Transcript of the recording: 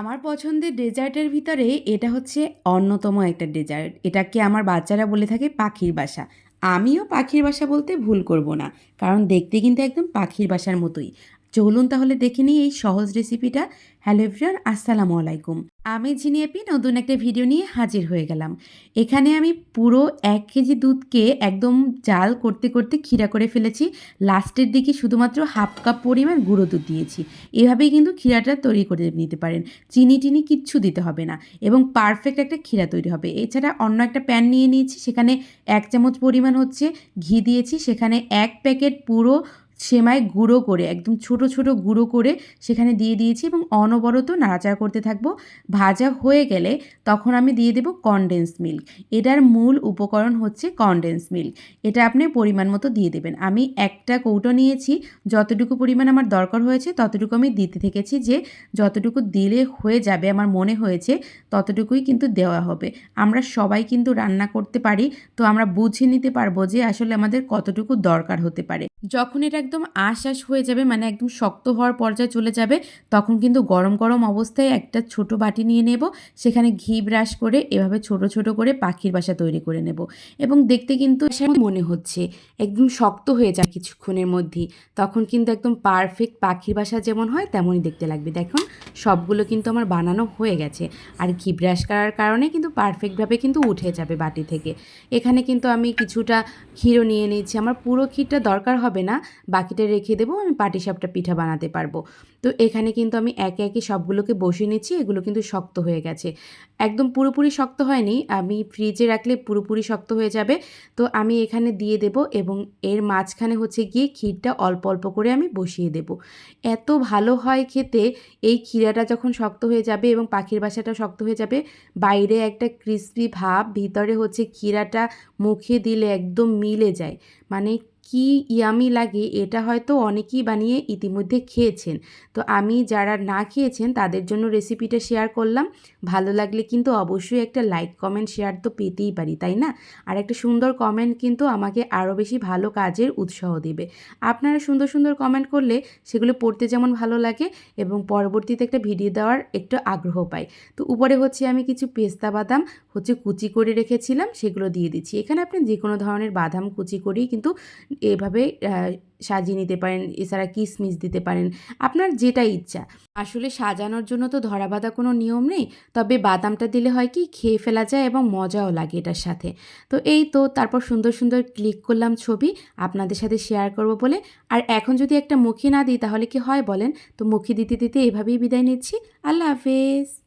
আমার পছন্দের ডেজার্টের ভিতরে এটা হচ্ছে অন্যতম একটা ডেজার্ট। এটাকে আমার বাচ্চারা বলে থাকে পাখির বাসা। আমিও পাখির বাসা বলতে ভুল করব না, কারণ দেখতে কিন্তু একদম পাখির বাসার মতোই। চলুন তাহলে দেখে নিই এই সহজ রেসিপিটা হ্যালো এভরিওয়ান আসসালামু আলাইকুম। আমি ঝিনিয়াপি নতুন একটা ভিডিও নিয়ে হাজির হয়ে গেলাম। এখানে আমি পুরো এক কেজি দুধকে একদম জাল করতে করতে ক্ষীরা করে ফেলেছি। লাস্টের দিকে শুধুমাত্র হাফ কাপ পরিমাণ গুঁড়ো দুধ দিয়েছি। এভাবেই কিন্তু ক্ষীরাটা তৈরি করে নিতে পারেন। চিনি টিনি কিচ্ছু দিতে হবে না এবং পারফেক্ট একটা ক্ষীরা তৈরি হবে। এছাড়া অন্য একটা প্যান নিয়ে নিয়েছি, সেখানে এক চামচ পরিমাণ হচ্ছে ঘি দিয়েছি। সেখানে এক প্যাকেট পুরো সেমাই গুঁড়ো করে, একদম ছোট ছোট গুঁড়ো করে সেখানে দিয়ে দিয়েছি এবং অনবরত নাড়াচাড়া করতে থাকব। ভাজা হয়ে গেলে তখন আমি দিয়ে দেবো কনডেন্স মিল্ক এটার মূল উপকরণ হচ্ছে কনডেন্স মিল্ক এটা আপনি পরিমাণ মতো দিয়ে দেবেন। আমি একটা কৌটো নিয়েছি, যতটুকু পরিমাণ আমার দরকার হয়েছে ততটুকু আমি দিতে থেকেছি যে যতটুকু দিলে হয়ে যাবে আমার মনে হয়েছে ততটুকুই কিন্তু দেওয়া হবে। আমরা সবাই কিন্তু রান্না করতে পারি, তো আমরা বুঝে নিতে পারব যে আসলে আমাদের কতটুকু দরকার হতে পারে। যখন এটা একদম আশ আশ হয়ে যাবে মানে একদম শক্ত হওয়ার পর্যায়ে চলে যাবে, তখন কিন্তু গরম গরম অবস্থায় একটা ছোট বাটি নিয়ে নেব, সেখানে ঘি ব্রাশ করে এভাবে ছোট ছোট করে পাখির বাসা তৈরি করে নেব। এবং দেখতে কিন্তু মনে হচ্ছে, একদম শক্ত হয়ে যায় কিছুক্ষণের মধ্যেই, তখন কিন্তু একদম পারফেক্ট পাখির বাসা যেমন হয় তেমনই দেখতে লাগবে। দেখুন, সবগুলো কিন্তু আমার বানানো হয়ে গেছে, আর ঘি ব্রাশ করার কারণে কিন্তু পারফেক্টভাবে কিন্তু উঠে যাবে বাটি থেকে। এখানে কিন্তু আমি কিছুটা ক্ষীরও নিয়ে নিয়েছি, আমার পুরো ক্ষীরটা দরকার হবে না বাকিটা রেখে দেবো, আমি পাটিসাপটা পিঠা বানাতে পারব। তো এখানে কিন্তু আমি একে একে সবগুলোকে বসিয়ে নিচ্ছি, এগুলো কিন্তু শক্ত হয়ে গেছে। একদম পুরোপুরি শক্ত হয়নি, আমি ফ্রিজে রাখলে পুরোপুরি শক্ত হয়ে যাবে। তো আমি এখানে দিয়ে দেব এবং এর মাঝখানে হচ্ছে গিয়ে ক্ষীরটা অল্প অল্প করে আমি বসিয়ে দেব। এত ভালো হয় খেতে, এই ক্ষীরাটা যখন শক্ত হয়ে যাবে এবং পাখির বাসাটা শক্ত হয়ে যাবে, বাইরে একটা ক্রিসপি ভাব, ভিতরে হচ্ছে ক্ষীরাটা মুখে দিলে একদম মিলে যায়। মানে কি ইয়ামি লাগে এটা হয়তো অনেকেই বানিয়ে ইতিমধ্যে খেয়েছেন। তো আমি যারা না খেয়েছেন তাদের জন্য রেসিপিটা শেয়ার করলাম। ভালো লাগলে কিন্তু অবশ্যই একটা লাইক, কমেন্ট, শেয়ার তো পেতেই পারি, তাই না? আর একটা সুন্দর কমেন্ট কিন্তু আমাকে আরও বেশি ভালো কাজের উৎসাহ দেবে। আপনারা সুন্দর সুন্দর কমেন্ট করলে সেগুলো পড়তে যেমন ভালো লাগে এবং পরবর্তীতে একটা ভিডিও দেওয়ার একটু আগ্রহ পাই। তো উপরে হচ্ছে আমি কিছু পেস্তা বাদাম হচ্ছে কুচি করে রেখেছিলাম, সেগুলো দিয়ে দিচ্ছি। এখানে আপনি যে কোনো ধরনের বাদাম কুচি করেই কিন্তু এভাবে সাজিয়ে নিতে পারেন, এছাড়া কিশমিশ দিতে পারেন। আপনার যেটা ইচ্ছা। আসলে সাজানোর জন্য তো ধরা বাঁধা কোনো নিয়ম নেই, তবে বাদামটা দিলে হয় কি, খেয়ে ফেলা যায় এবং মজাও লাগে এটার সাথে। তো এই তো, তারপর সুন্দর সুন্দর ক্লিক করলাম ছবি, আপনাদের সাথে শেয়ার করব বলে। আর এখন যদি একটা মুখে না দিই, তাহলে কি হয় বলেন? তো মুখে দিতে দিতে এভাবেই বিদায় নিচ্ছি। আল্লাহ হাফেজ।